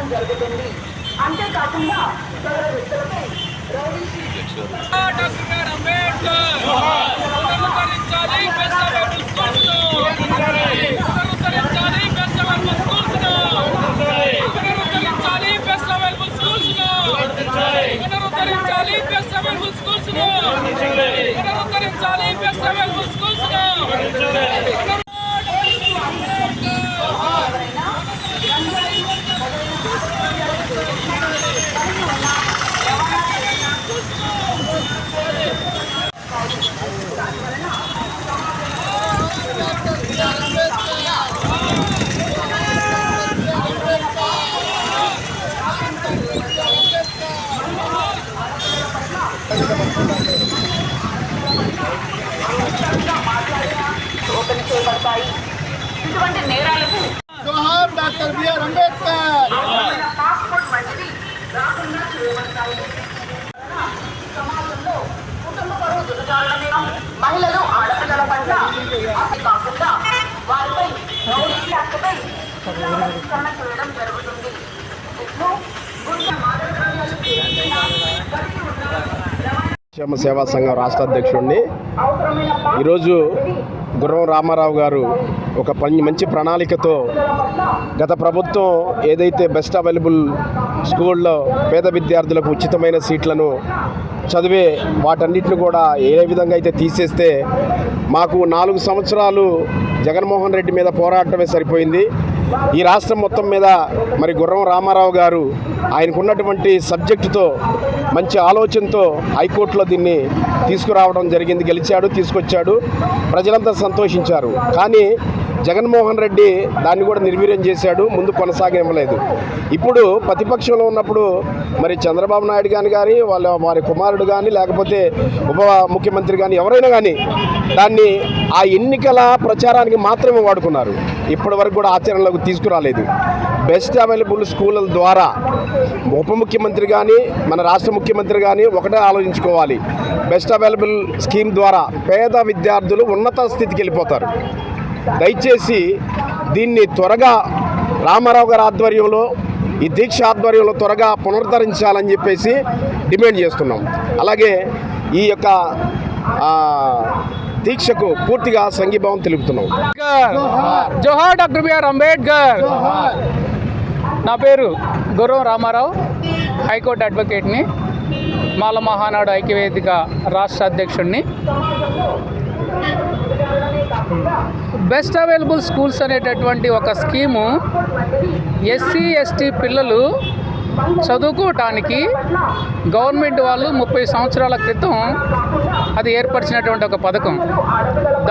చేయడం జరుగుతుంది. అంతేకాకుండా సదరు వ్యక్తులపై rowdy sheet doctor BR Ambedkar పునరుద్ధరించాలి best available స్కూల్స్ను పునరుద్ధరించాలి బెస్ట్ అవైలబుల్ స్కూల్స్ను పునరుద్ధరించాలి బెస్ట్ అవైలబుల్ స్కూల్స్ను పునరుద్ధరించాలి బెస్ట్ అవైలబుల్ స్కూల్స్ను పునరుద్ధరించాలి బెస్ట్ అవైలబుల్ స్కూల్స్ను ఓపెన్ చేయబడతాయి ఇటువంటి నేరాలకు జోహార్ డాక్టర్ బిఆర్ అంబేద్కర్ పాస్పోర్ట్ వంటివి రాకుండా చేయబడతాయి సమాజంలో కుటుంబ పరువు దిగజారడమే మహిళలు ఆడపిల్లల పట్ల అది కాకుండా వారిపై మౌలిక హక్కుపై శిక్షణ చేయడం జరుగుతుంది. క్షేమ సేవా సంఘం రాష్ట్ర అధ్యక్షుడిని ఈరోజు గుర్రం రామారావు గారు ఒక మంచి ప్రణాళికతో గత ప్రభుత్వం ఏదైతే బెస్ట్ అవైలబుల్ స్కూల్లో పేద విద్యార్థులకు ఉచితమైన సీట్లను చదివే వాటన్నిటిని కూడా ఏ విధంగా అయితే తీసేస్తే మాకు నాలుగు సంవత్సరాలు జగన్మోహన్ రెడ్డి మీద పోరాటమే సరిపోయింది. ఈ రాష్ట్రం మొత్తం మీద మరి గుర్రం రామారావు గారు ఆయనకున్నటువంటి సబ్జెక్టుతో మంచి ఆలోచనతో హైకోర్టులో దీన్ని తీసుకురావడం జరిగింది. గెలిచాడు తీసుకొచ్చాడు. ప్రజలంతా సంతోషించారు. కానీ జగన్మోహన్ రెడ్డి దాన్ని కూడా నిర్వీర్యం చేశాడు ముందు కొనసాగివ్వలేదు ఇప్పుడు ప్రతిపక్షంలో ఉన్నప్పుడు మరి చంద్రబాబు నాయుడు కానీ కానీ వాళ్ళ వారి కుమారుడు కానీ లేకపోతే ఉప ముఖ్యమంత్రి కానీ ఎవరైనా కానీ దాన్ని ఆ ఎన్నికల ప్రచారానికి మాత్రమే వాడుకున్నారు. ఇప్పటి వరకు కూడా ఆచరణలోకి తీసుకురాలేదు. బెస్ట్ అవైలబుల్ స్కూళ్ళ ద్వారా ఉప ముఖ్యమంత్రి కానీ మన రాష్ట్ర ముఖ్యమంత్రి కానీ ఒకటే ఆలోచించుకోవాలి. బెస్ట్ అవైలబుల్ స్కీమ్ ద్వారా పేద విద్యార్థులు ఉన్నత స్థితికి వెళ్ళిపోతారు. దయచేసి దీన్ని త్వరగా రామారావు గారి ఆధ్వర్యంలో ఈ దీక్ష ఆధ్వర్యంలో త్వరగా పునరుద్ధరించాలని చెప్పేసి డిమాండ్ చేస్తున్నాం. అలాగే ఈ యొక్క దీక్షకు పూర్తిగా సంఘీభావం తెలుపుతున్నాం. జోహార్ డాక్టర్ బిఆర్ అంబేద్కర్. నా పేరు గుర్రం రామారావు హైకోర్టు అడ్వకేట్ని మాల మహానాడు ఐక్యవేదిక రాష్ట్ర అధ్యక్షుడిని బెస్ట్ అవైలబుల్ స్కూల్స్ అనేటటువంటి ఒక స్కీము ఎస్సీ ఎస్టీ పిల్లలు చదువుకోవటానికి గవర్నమెంట్ వాళ్ళు ముప్పై సంవత్సరాల క్రితం అది ఏర్పరిచినటువంటి ఒక పథకం.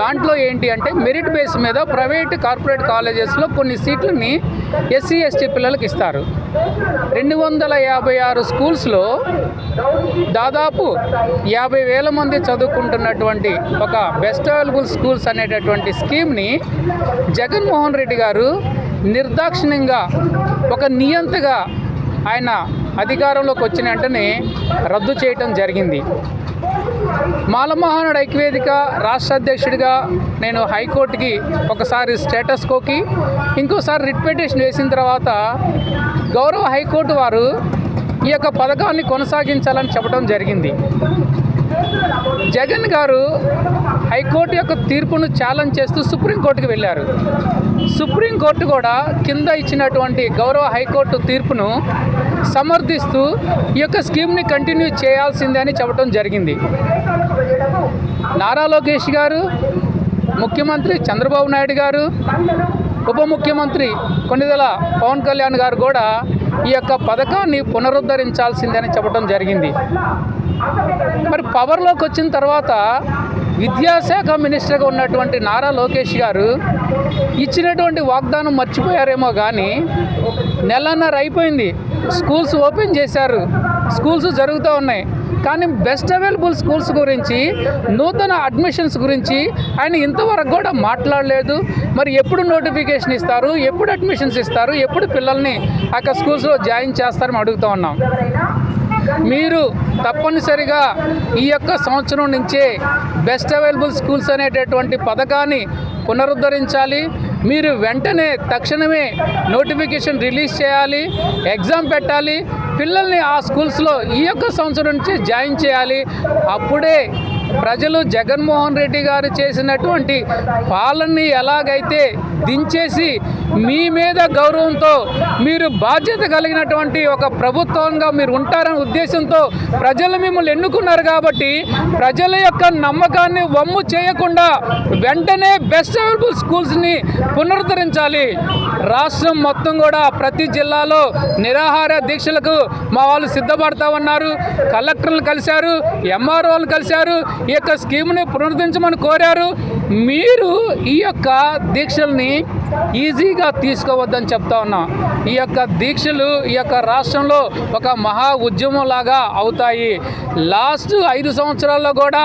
దాంట్లో ఏంటి అంటే మెరిట్ బేస్ మీద ప్రైవేట్ కార్పొరేట్ కాలేజెస్లో కొన్ని సీట్లని ఎస్సీ ఎస్టీ పిల్లలకి ఇస్తారు. రెండు వందల యాభై ఆరు స్కూల్స్లో దాదాపు యాభై వేల మంది చదువుకుంటున్నటువంటి ఒక బెస్ట్ అవైలబుల్ స్కూల్స్ అనేటటువంటి స్కీమ్ని జగన్మోహన్ రెడ్డి గారు నిర్దాక్షిణ్యంగా ఒక నియంతగా ఆయన అధికారంలోకి వచ్చిన వెంటనే రద్దు చేయటం జరిగింది. మాలమహానుడు ఐక్యవేదిక రాష్ట్ర అధ్యక్షుడిగా నేను హైకోర్టుకి ఒకసారి స్టేటస్ కోకి ఇంకోసారి రిట్ పిటిషన్ వేసిన తర్వాత గౌరవ హైకోర్టు వారు ఈ యొక్క పథకాన్ని కొనసాగించాలని చెప్పడం జరిగింది. జగన్ గారు హైకోర్టు యొక్క తీర్పును ఛాలెంజ్ చేస్తూ సుప్రీంకోర్టుకు వెళ్ళారు. సుప్రీంకోర్టు కూడా కింద ఇచ్చినటువంటి గౌరవ హైకోర్టు తీర్పును సమర్థిస్తూ ఈ యొక్క స్కీమ్ని కంటిన్యూ చేయాల్సిందే అని చెప్పడం జరిగింది. నారా లోకేష్ గారు ముఖ్యమంత్రి చంద్రబాబు నాయుడు గారు ఉప ముఖ్యమంత్రి కొన్నిదల పవన్ కళ్యాణ్ గారు కూడా ఈ యొక్క పథకాన్ని పునరుద్ధరించాల్సిందని చెప్పడం జరిగింది. మరి పవర్లోకి వచ్చిన తర్వాత విద్యాశాఖ మినిస్టర్గా ఉన్నటువంటి నారా లోకేష్ గారు ఇచ్చినటువంటి వాగ్దానం మర్చిపోయారేమో కానీ నెలన్నర అయిపోయింది. స్కూల్స్ ఓపెన్ చేశారు. స్కూల్స్ జరుగుతూ ఉన్నాయి. కానీ బెస్ట్ అవైలబుల్ స్కూల్స్ గురించి నూతన అడ్మిషన్స్ గురించి ఆయన ఇంతవరకు కూడా మాట్లాడలేదు. మరి ఎప్పుడు నోటిఫికేషన్ ఇస్తారు? ఎప్పుడు అడ్మిషన్స్ ఇస్తారు? ఎప్పుడు పిల్లల్ని అక్కడ స్కూల్స్లో జాయిన్ చేస్తారని అడుగుతూ ఉన్నాం. మీరు తప్పనిసరిగా ఈ యొక్క సంవత్సరం నుంచే బెస్ట్ అవైలబుల్ స్కూల్స్ అనేటటువంటి పథకాన్ని పునరుద్ధరించాలి. మీరు వెంటనే తక్షణమే నోటిఫికేషన్ రిలీజ్ చేయాలి ఎగ్జామ్ పెట్టాలి పిల్లల్ని ఆ స్కూల్స్లో ఈ యొక్క సంవత్సరం నుంచి జాయిన్ చేయాలి. అప్పుడే ప్రజలు జగన్మోహన్ రెడ్డి గారు చేసినటువంటి పాలనని ఎలాగైతే దించేసి మీ మీద గౌరవంతో మీరు బాధ్యత కలిగినటువంటి ఒక ప్రభుత్వంగా మీరు ఉంటారనే ఉద్దేశంతో ప్రజలు మిమ్మల్ని ఎన్నుకున్నారు కాబట్టి ప్రజల యొక్క నమ్మకాన్ని వమ్ము చేయకుండా వెంటనే బెస్ట్ అవైలబుల్ స్కూల్స్ని పునరుద్ధరించాలి. రాష్ట్రం మొత్తం కూడా ప్రతి జిల్లాలో నిరాహార దీక్షలకు మా వాళ్ళు సిద్ధపడతా ఉన్నారు కలెక్టర్లు కలిశారు ఎంఆర్ఓలు కలిశారు ఈ యొక్క స్కీమ్ని పునరుద్ధరించమని కోరారు. మీరు ఈ యొక్క దీక్షల్ని ఈజీగా తీసుకోవద్దని చెప్తా ఉన్నాం. ఈ యొక్క దీక్షలు ఈ యొక్క రాష్ట్రంలో ఒక మహా ఉద్యమం లాగా అవుతాయి. లాస్ట్ ఐదు సంవత్సరాల్లో కూడా